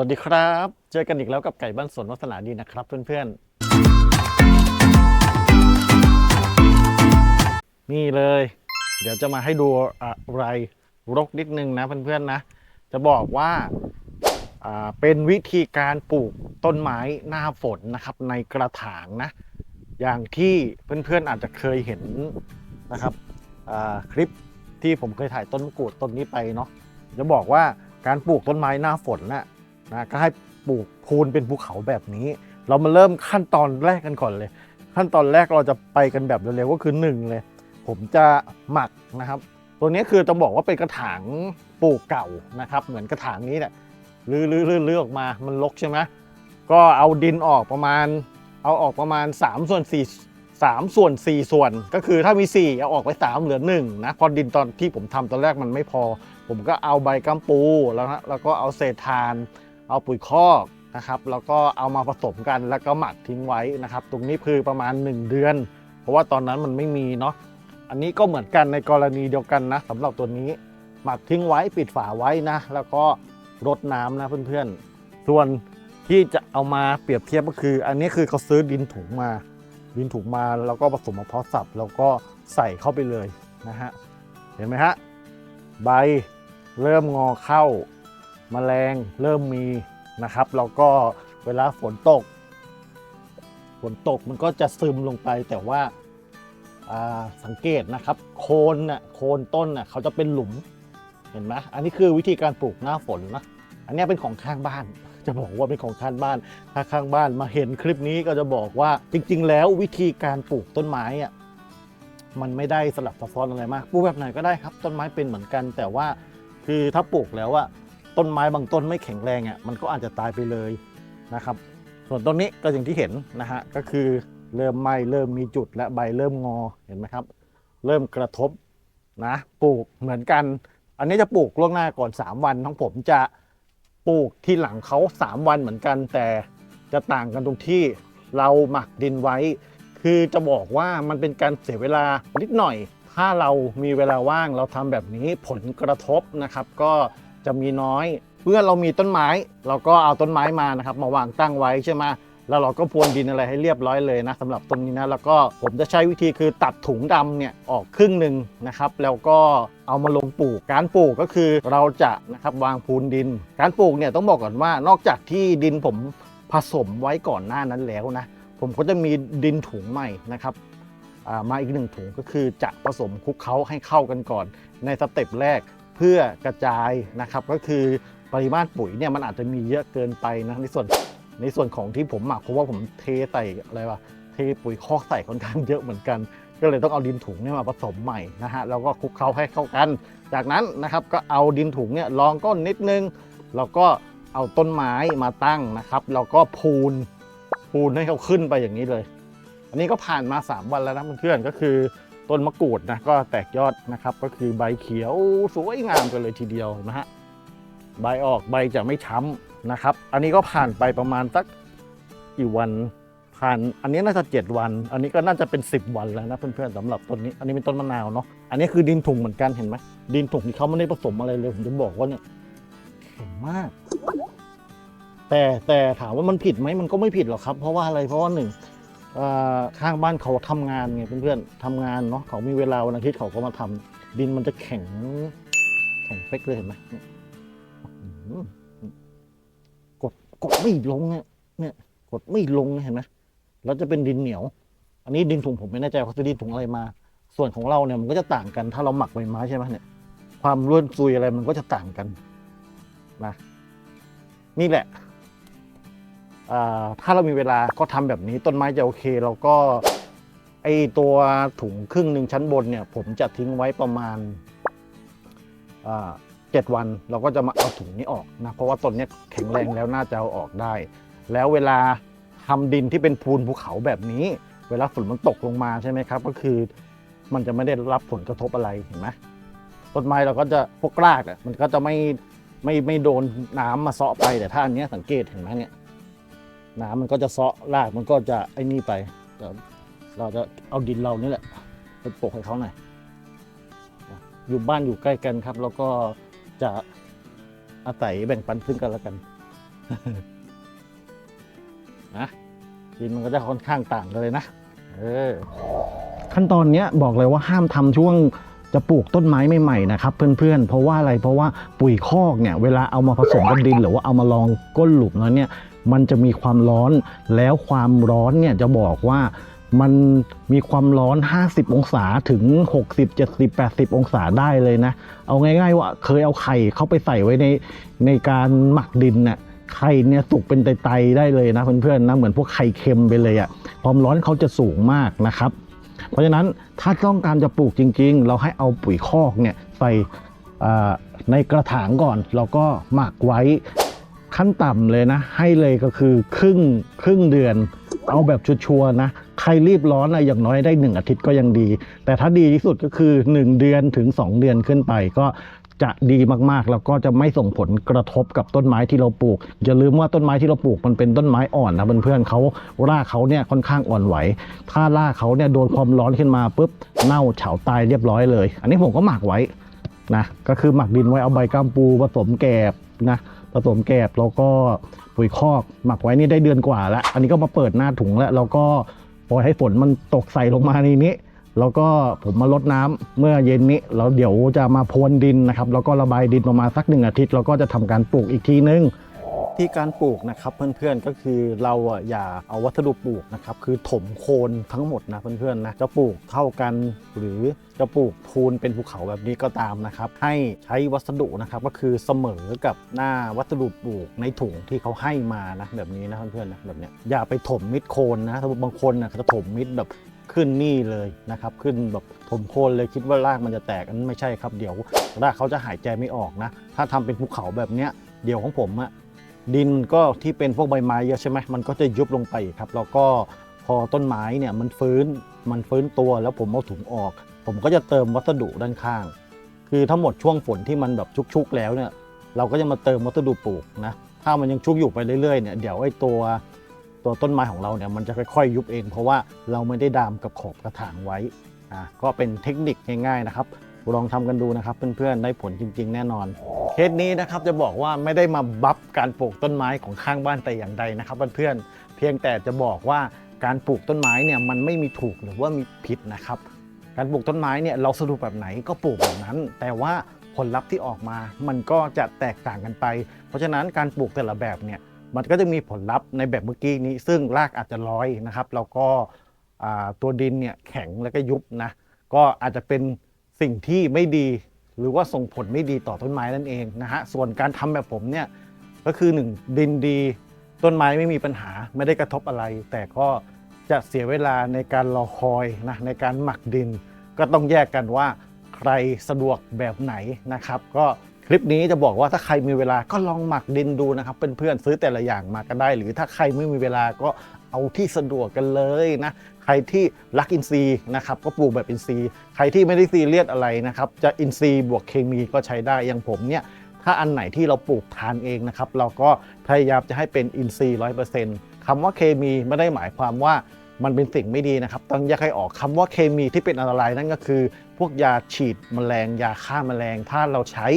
วัสดีครับ เจอกันอีกแล้วกับไก่บ้านสวนวัฒนาดีนะครับเพื่อนๆ นี่เลย เดี๋ยวจะมาให้ดูอะไรรกนิดนึงนะเพื่อนๆนะ จะบอกว่าเป็นวิธีการปลูกต้นไม้หน้าฝนนะครับในกระถางนะ อย่างที่เพื่อนๆอาจจะเคยเห็นนะครับคลิปที่ผมเคยถ่ายต้นมะกรูดต้นนี้ไปเนาะจะบอกว่าการปลูกต้นไม้หน้าฝนน่ะ นะก็ให้ปลูกพูนเป็นภูเขาแบบนี้ เรามาเริ่มขั้นตอนแรกกันก่อนเลย ขั้นตอนแรกเราจะไปกันแบบเร็วๆก็คือหนึ่งเลย ผมจะหมักนะครับตัวนี้คือจะบอกว่าเป็นกระถางปลูกเก่านะครับ เหมือนกระถางนี้เนี่ยลื้อลื้อลื้อลื้อออกมามันรกใช่ไหมก็เอาดินออกประมาณ เอาออกประมาณ3ส่วน4 3ส่วน4ส่วน ก็คือถ้ามี 4 เอาออกไป 3 เหลือ1นะพอดินตอนที่ผมทำตอนแรกมันไม่พอ ผมก็เอาใบกัมปูแล้วนะแล้วก็เอาเศษทาน เอาปุ๋ยคอกนะครับแล้วก็เอามาผสมกันแล้วก็หมักทิ้งไว้นะครับ ตรงนี้คือประมาณ 1 เดือน เพราะว่าตอนนั้นมันไม่มีเนาะอันนี้ก็เหมือนกันในกรณีเดียวกันนะสำหรับตัวนี้หมักทิ้งไว้ปิดฝาไว้นะ แล้วก็รดน้ำนะเพื่อนๆ ส่วนที่จะเอามาเปรียบเทียบก็คือ อันนี้คือเขาซื้อดินถุงมา ดินถุงมาแล้วก็ผสมมะพร้าวสับแล้วก็ใส่เข้าไปเลยนะฮะเห็นไหมฮะใบเริ่มงอเข้า แมลงเริ่มมีนะครับ แล้วก็เวลาฝนตก ฝนตกมันก็จะซึมลงไปแต่ว่าาสังเกตนะครับ โคนน่ะโคนต้นน่ะเขาจะเป็นหลุมเห็นไหมอันนี้คือวิธีการปลูกหน้าฝนนะอันนี้เป็นของข้างบ้าน จะบอกว่าเป็นของข้างบ้าน ถ้าข้างบ้านมาเห็นคลิปนี้ก็จะบอกว่าจริง ๆ แล้ววิธีการปลูกต้นไม้อะมันไม่ได้สลับซับซ้อนอะไรมากปลูกแบบไหนก็ได้ครับ ต้นไม้เป็นเหมือนกัน แต่ว่าคือถ้าปลูกแล้วอะ ต้นไม้บางต้นไม่แข็งแรงอะมันก็อาจจะตายไปเลยนะครับ ส่วนต้นนี้ก็อย่างที่เห็นนะฮะก็คือเริ่มไหม้เริ่มมีจุดและใบเริ่มงอเห็นไหมครับ เริ่มกระทบนะปลูกเหมือนกัน อันนี้จะปลูกล่วงหน้าก่อน 3 วันทั้งผมจะปลูกที่หลังเขา 3 วันเหมือนกัน แต่จะต่างกันตรงที่เราหมักดินไว้ คือจะบอกว่ามันเป็นการเสียเวลานิดหน่อย ถ้าเรามีเวลาว่างเราทำแบบนี้ผลกระทบนะครับ ก็ จะมีน้อย เมื่อเรามีต้นไม้ เราก็เอาต้นไม้มานะครับ มาวางตั้งไว้ใช่ไหมแล้วเราก็พรวนดินอะไรให้เรียบร้อยเลยนะสำหรับต้นนี้นะแล้วก็ผมจะใช้วิธีคือตัดถุงดำเนี่ยออกครึ่งหนึ่งนะครับแล้วก็เอามาลงปลูก การปลูกก็คือเราจะนะครับวางพูนดิน การปลูกเนี่ยต้องบอกก่อนว่านอกจากที่ดินผมผสมไว้ก่อนหน้านั้นแล้วนะผมก็จะมีดินถุงใหม่นะครับอ่ามาอีกหนึ่งถุงก็คือจะผสมคลุกเคล้าให้เข้ากันก่อนในสเต็ปแรก เพื่อกระจายนะครับ ก็คือปริมาตรปุ๋ยเนี่ยมันอาจจะมีเยอะเกินไปนะในส่วนในส่วนของที่ผมหมักเพราะว่าผมเทใส่อะไรวะเทปุ๋ยคอกใส่ค่อนข้างเยอะเหมือนกัน ก็เลยต้องเอาดินถุงเนี่ยมาผสมใหม่นะฮะแล้วก็คลุกเคล้าให้เข้ากัน จากนั้นนะครับก็เอาดินถุงเนี่ยรองก้นนิดนึงแล้วก็เอาต้นไม้มาตั้งนะครับแล้วก็พูนปูนให้เขาขึ้นไปอย่างนี้เลย อันนี้ก็ผ่านมา 3 วันแล้วนะเพื่อนๆก็คือ ต้นมะกรูดนะก็แตกยอดนะครับ ก็คือใบเขียวสวยงามกันเลยทีเดียวนะฮะใบออกใบจะไม่ช้ำนะครับ อันนี้ก็ผ่านไปประมาณสักกี่วันผ่านอันนี้น่าจะ 7 วัน อันนี้ก็น่าจะเป็น 10 วันแล้วนะเพื่อนๆสำหรับต้นนี้ อันนี้เป็นต้นมะนาวเนาะ อันนี้คือดินถุงเหมือนกันเห็นไหมดินถุงที่เขาไม่ได้ผสมอะไรเลยผมจะบอกว่าเนี่ยแข็งมาก แต่แต่ถามว่ามันผิดไหมมันก็ไม่ผิดหรอกครับ เพราะว่าอะไรเพราะว่าหนึ่ง ข้างบ้านเขาทำงานไงเพื่อนๆทำงานเนาะเขามีเวลาวันอาทิตย์เขาก็มาทำดินมันจะแข็ง แข็งเป๊กเลยเห็นไหมกดกดไม่ลงเนี่ยเนี่ย กดไม่ลงเนี่ยเห็นไหมแล้วจะเป็นดินเหนียว อันนี้ดินถุงผมไม่แน่ใจว่าซื้อดินถุงอะไรมา ส่วนของเราเนี่ยมันก็จะต่างกัน ถ้าเราหมักใบไม้ใช่ไหมเนี่ย ความร่วนซุยอะไรมันก็จะต่างกันนะนี่แหละ ถ้าเรามีเวลาก็ทำแบบนี้ต้นไม้จะโอเค เราก็ไอตัวถุงครึ่งหนึ่งชั้นบนเนี่ย ผมจะทิ้งไว้ประมาณเจ็ดวันเราก็จะมาเอาถุงนี้ออกนะเพราะว่าต้นเนี้ยแข็งแรงแล้วน่าจะเอาออกได้ แล้วเวลาทำดินที่เป็นพูนภูเขาแบบนี้ เวลาฝนมันตกลงมาใช่ไหมครับ ก็คือมันจะไม่ได้รับผลกระทบอะไรเห็นไหมต้นไม้เราก็จะพวกรากอะมันก็จะไม่ไม่ไม่โดนน้ำมาเซาะไปแต่ถ้าอันเนี้ยสังเกตเห็นไหมเนี่ย น้ำมันก็จะเซาะรากมันก็จะไอ้นี่ไปเดี๋ยวเราจะเอาดินเรานี่แหละไปโปะให้เขาหน่อยอยู่บ้านอยู่ใกล้กันครับ แล้วก็จะอาศัยแบ่งปันซึ่งกันและกันนะดินมันก็จะค่อนข้างต่างกันเลยนะเออขั้นตอนเนี้ยบอกเลยว่าห้ามทำช่วงจะปลูกต้นไม้ใหม่ๆนะครับ เพื่อนๆ เพราะว่าอะไรเพราะว่าปุ๋ยคอกเนี่ยเวลาเอามาผสมกับดิน หรือว่าเอามาลองก้นหลุมแล้วเนี่ย มันจะมีความร้อนแล้วความร้อนเนี่ยจะบอกว่ามันมีความร้อน 50 องศาถึง 60 70 80 องศาได้เลยนะ เอาง่าย ๆ ว่าเคยเอาไข่เข้าไปใส่ไว้ในในการหมักดินน่ะไข่เนี่ยสุกเป็นไตๆได้เลยนะเพื่อนๆนะเหมือนพวกไข่เค็มไปเลยอะ่ะความร้อนเขาจะสูงมากนะครับ เพราะฉะนั้นถ้าต้องการจะปลูกจริง ๆ เราให้เอาปุ๋ยคอกเนี่ยใส่ในกระถางก่อน แล้วก็หมักไว้ ขั้นต่ำเลยนะ ให้เลยก็คือครึ่งครึ่งเดือน เอาแบบชัวร์นะ ใครรีบร้อนนะอย่างน้อยได้ 1 อาทิตย์ก็ยังดี แต่ถ้าดีที่สุดก็คือ 1 เดือนถึง 2 เดือนขึ้นไปก็จะดีมากๆ แล้วก็จะไม่ส่งผลกระทบกับต้นไม้ที่เราปลูก อย่าลืมว่าต้นไม้ที่เราปลูกมันเป็นต้นไม้อ่อนนะเพื่อนๆเขารากเขาเนี่ยค่อนข้างอ่อนไหว ถ้ารากเขาเนี่ยโดนความร้อนขึ้นมาปุ๊บเน่าเฉาตายเรียบร้อยเลย อันนี้ผมก็หมักไว้นะก็คือหมักดินไว้เอาใบกัมปูผสมแกบนะ ผสมแกบแล้วก็ปุ๋ยคอกหมักไว้นี่ได้เดือนกว่าแล้ว อันนี้ก็มาเปิดหน้าถุงแล้วแล้วก็ปล่อยให้ฝนมันตกใส่ลงมาในนี้ แล้วก็ผมมาลดน้ำเมื่อเย็นนี้แล้วเดี๋ยวจะมาพรวนดินนะครับ แล้วก็ระบายดินประมาณสักหนึ่งอาทิตย์แล้วก็จะทำการปลูกอีกทีนึง ที่การปลูกนะครับเพื่อนๆก็คือเราอะอย่าเอาวัสดุปลูกนะครับคือถมโคนทั้งหมดนะเพื่อนๆนะจะปลูกเท่ากันหรือจะปลูกพูนเป็นภูเขาแบบนี้ก็ตามนะครับให้ใช้วัสดุนะครับก็คือเสมอกับหน้าวัสดุปลูกในถุงที่เขาให้มานะแบบนี้นะเพื่อนๆนะแบบเนี้ยอย่าไปถมมิดโคนนะถ้าบางคนนะเขาจะถมมิดแบบขึ้นนี่เลยนะครับ ขึ้นแบบถมโคนเลยคิดว่ารากมันจะแตกอันนั้นไม่ใช่ครับเดี๋ยวรากเขาจะหายใจไม่ออกนะ ถ้าทำเป็นภูเขาแบบเนี้ยเดี๋ยวของผมอะ ดินก็ที่เป็นพวกใบไม้เยอะใช่ไหมมันก็จะยุบลงไปครับแล้วก็พอต้นไม้เนี่ยมันฟื้นมันฟื้นตัวแล้วผมเอาถุงออก ผมก็จะเติมวัสดุด้านข้าง คือทั้งหมดช่วงฝนที่มันแบบชุกๆแล้วเนี่ยเราก็จะมาเติมวัสดุปลูกนะถ้ามันยังชุกอยู่ไปเรื่อยๆเนี่ยเดี๋ยวไอ้ตัวตัวต้นไม้ของเราเนี่ยมันจะค่อยๆ ยุบเอง เพราะว่าเราไม่ได้ดามกับขอบกระถางไว้อะก็เป็นเทคนิคง่ายๆนะครับ ลองทำกันดูนะครับเพื่อนๆได้ผลจริง ๆ แน่นอนเคสนี้นะครับจะบอกว่าไม่ได้มาบัฟการปลูกต้นไม้ของข้างบ้านแต่อย่างใดนะครับเพื่อนๆเพียงแต่จะบอกว่าการปลูกต้นไม้เนี่ยมันไม่มีถูกหรือว่ามีผิดนะครับการปลูกต้นไม้เนี่ยเราสะดวกแบบไหนก็ปลูกแบบนั้น แต่ว่าผลลัพธ์ที่ออกมา มันก็จะแตกต่างกันไป เพราะฉะนั้นการปลูกแต่ละแบบเนี่ยมันก็จะมีผลลัพธ์ในแบบเมื่อกี้นี้ ซึ่งรากอาจจะร้อยนะครับแล้วก็ตัวดินเนี่ยแข็งแล้วก็ยุบนะก็อาจจะเป็น สิ่งที่ไม่ดีหรือว่าส่งผลไม่ดีต่อต้นไม้นั่นเองนะฮะส่วนการทำแบบผมเนี่ยก็คือ 1 ดินดี ต้นไม้ไม่มีปัญหาไม่ได้กระทบอะไร แต่ก็จะเสียเวลาในการรอคอยนะในการหมักดิน ก็ต้องแยกกันว่าใครสะดวกแบบไหนนะครับ ก็คลิปนี้จะบอกว่าถ้าใครมีเวลาก็ลองหมักดินดูนะครับเพื่อนๆซื้อแต่ละอย่างมาก็ได้ หรือถ้าใครไม่มีเวลาก็ เอาที่สะดวกกันเลยนะใครที่รักอินทรีย์นะครับก็ปลูกแบบอินทรีย์ ใครที่ไม่ได้ซีเรียสอะไรนะครับจะอินทรีย์บวกเคมีก็ใช้ได้อย่างผมเนี่ยถ้าอันไหนที่เราปลูกทานเองนะครับเราก็พยายามจะให้เป็นอินทรีย์ร้อยเปอร์เซ็นต์คำว่าเคมีไม่ได้หมายความว่ามันเป็นสิ่งไม่ดีนะครับต้องแยกให้ออกคำว่าเคมีที่เป็นอันตรายนั่นก็คือ พวกยาฉีดแมลง ยาฆ่าแมลง ถ้าเราใช้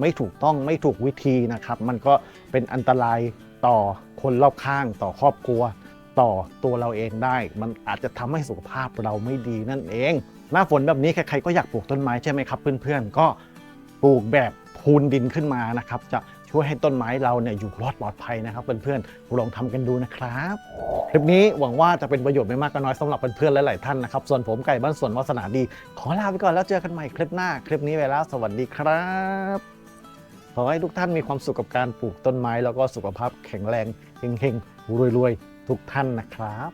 ไม่ถูกต้องไม่ถูกวิธีนะครับ มันก็เป็นอันตรายต่อคนรอบข้างต่อครอบครัว ต่อตัวเราเองได้ มันอาจจะทำให้สุขภาพเราไม่ดีนั่นเอง หน้าฝนแบบนี้ใครๆก็อยากปลูกต้นไม้ใช่ไหมครับเพื่อนๆก็ปลูกแบบพูนดินขึ้นมานะครับจะช่วยให้ต้นไม้เราเนี่ยอยู่รอดปลอดภัยนะครับเพื่อนๆลองทำกันดูนะครับคลิปนี้หวังว่าจะเป็นประโยชน์ไม่มากก็น้อยสำหรับเพื่อนๆและหลายท่านนะครับส่วนผมไก่บ้านสวนวาสนาดี ขอลาไปก่อนแล้วเจอกันใหม่คลิปหน้าคลิปนี้ไปแล้วสวัสดีครับขอให้ทุกท่านมีความสุขกับการปลูกต้นไม้แล้วก็สุขภาพแข็งแรงเฮงๆรวยๆ ทุกท่านนะครับ